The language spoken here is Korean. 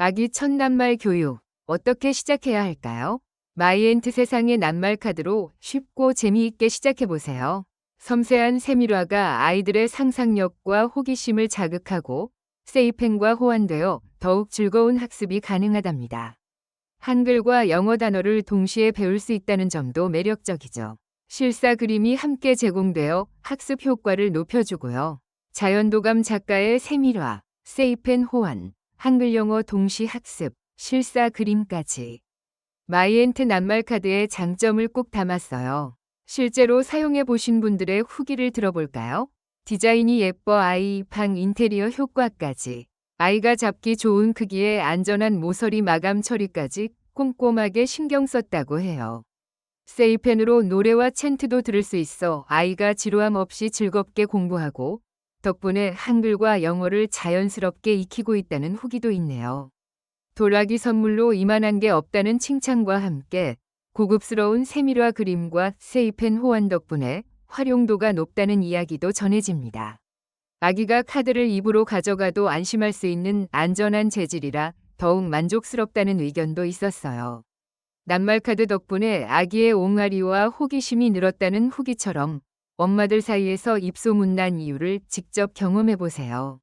아기 첫 낱말 교육 어떻게 시작해야 할까요? 마이엔트 세상의 낱말 카드로 쉽고 재미있게 시작해 보세요. 섬세한 세밀화가 아이들의 상상력과 호기심을 자극하고 세이펜과 호환되어 더욱 즐거운 학습이 가능하답니다. 한글과 영어 단어를 동시에 배울 수 있다는 점도 매력적이죠. 실사 그림이 함께 제공되어 학습 효과를 높여주고요. 자연도감 작가의 세밀화, 세이펜 호환, 한글 영어 동시 학습, 실사 그림까지. 마이엔트 낱말 카드의 장점을 꼭 담았어요. 실제로 사용해 보신 분들의 후기를 들어볼까요? 디자인이 예뻐 아이 방 인테리어 효과까지. 아이가 잡기 좋은 크기의 안전한 모서리 마감 처리까지 꼼꼼하게 신경 썼다고 해요. 세이펜으로 노래와 챈트도 들을 수 있어 아이가 지루함 없이 즐겁게 공부하고 덕분에 한글과 영어를 자연스럽게 익히고 있다는 후기도 있네요. 도라기 선물로 이만한 게 없다는 칭찬과 함께 고급스러운 세밀화 그림과 세이펜 호환 덕분에 활용도가 높다는 이야기도 전해집니다. 아기가 카드를 입으로 가져가도 안심할 수 있는 안전한 재질이라 더욱 만족스럽다는 의견도 있었어요. 낱말 카드 덕분에 아기의 옹알이와 호기심이 늘었다는 후기처럼 엄마들 사이에서 입소문 난 이유를 직접 경험해 보세요.